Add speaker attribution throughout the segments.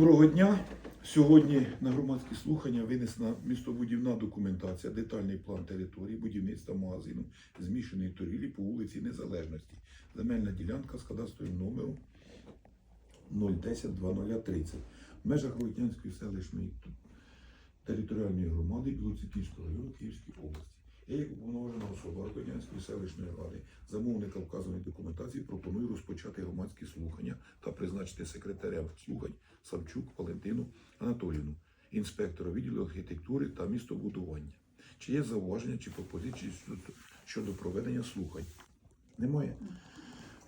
Speaker 1: Доброго дня. Сьогодні на громадські слухання винесена містобудівна документація, детальний план території, будівництва магазину змішаної торгівлі по вулиці Незалежності. Земельна ділянка з кадастровим номером 010-2030 в межах Ротнянської селищної територіальної громади Білоцерківського району Київської області. Я як уповноважена особа Рокотянської селищної ради, замовника вказаної документації, пропоную розпочати громадські слухання та призначити секретарем слухань Савчук Валентину Анатоліну, інспектора відділу архітектури та містобудування. Чи є зауваження чи пропозиції щодо проведення слухань? Немає.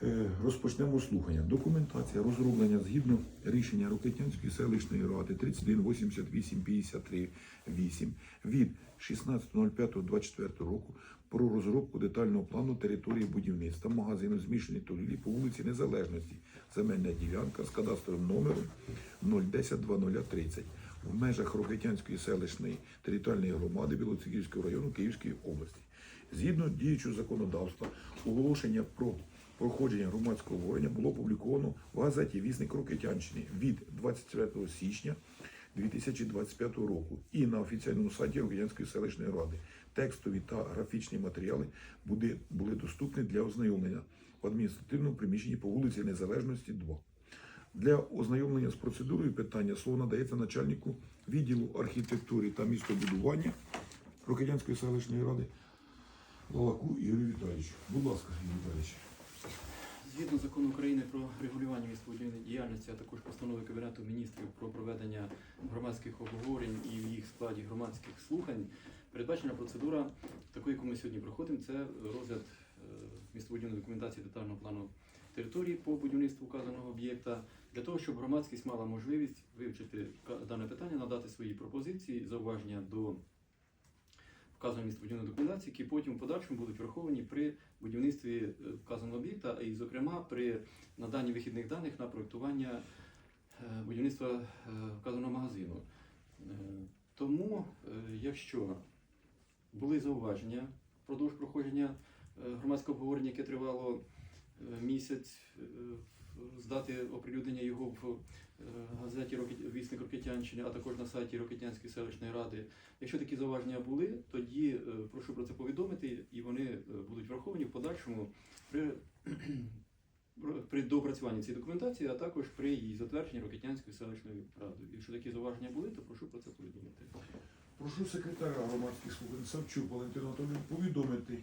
Speaker 1: Е, Розпочнемо слухання. Документація розроблення згідно рішення Рокетянської селищної ради 318853-8 від 16.05.24 року про розробку детального плану території будівництва магазину змішаної торгівлі по вулиці Незалежності. Земельна ділянка з кадастровим номером 010-2030 в межах Рокетянської селищної територіальної громади Білоцерківського району Київської області. Згідно діючого законодавства, оголошення про проходження громадського обговорення було опубліковано в газеті Вісник Рокетянщини від 24 січня 2025 року і на офіційному сайті Рокетянської селищної ради. Текстові та графічні матеріали були доступні для ознайомлення в адміністративному приміщенні по вулиці Незалежності 2. Для ознайомлення з процедурою питання слово надається начальнику відділу архітектури та містобудування Рокетянської селищної ради Лалаку Ігорю Віталійовичу. Будь ласка, Ігор Віталійович.
Speaker 2: Згідно закону України про регулювання містобудівної діяльності, а також постанови Кабінету міністрів про проведення громадських обговорень і в їх складі громадських слухань, передбачена процедура, таку, яку ми сьогодні проходимо, це розгляд е, містобудівної документації детального плану території по будівництву вказаного об'єкта, для того, щоб громадськість мала можливість вивчити дане питання, надати свої пропозиції, зауваження до вказаної містобудівної документації, які потім в подальшому будуть враховані при будівництві е, вказаного об'єкта, і, зокрема, при наданні вихідних даних на проєктування е, будівництва е, вказаного магазину. Тому, якщо були зауваження впродовж проходження громадського обговорення, яке тривало місяць, здати оприлюднення його в е, газеті «Рокет- Вісник Рокетянщини, а також на сайті Рокетянської селищної ради. Якщо такі зауваження були, тоді е, прошу про це повідомити, і вони е, будуть враховані в подальшому при, при доопрацюванні цієї документації, а також при її затвердженні Рокетянською селищною радою. Якщо такі зауваження були, то прошу про це повідомити.
Speaker 1: Прошу секретаря громадських слухань Савчук Валентину Анатолійовну повідомити,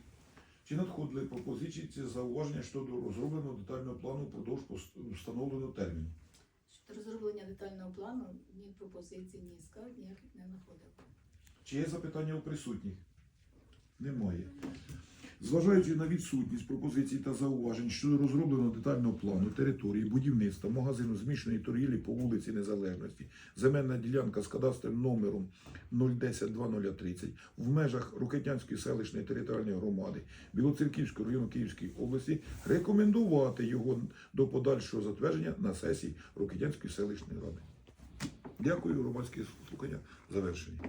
Speaker 1: чи надходили пропозиції чи зауваження щодо розробленого детального плану впродовж встановленого терміну.
Speaker 3: Щодо розроблення детального плану ні пропозицій, ні скарг ніяких не знаходив.
Speaker 1: Чи є запитання у присутніх? Немає. Зважаючи на відсутність пропозицій та зауважень щодо розробленого детального плану території, будівництва, магазину змішаної торгівлі по вулиці Незалежності, земельна ділянка з кадастровим номером 010-2030 в межах Рокетянської селищної територіальної громади Білоцерківського району Київської області, рекомендувати його до подальшого затвердження на сесії Рокетянської селищної ради. Дякую, громадські слухання завершені.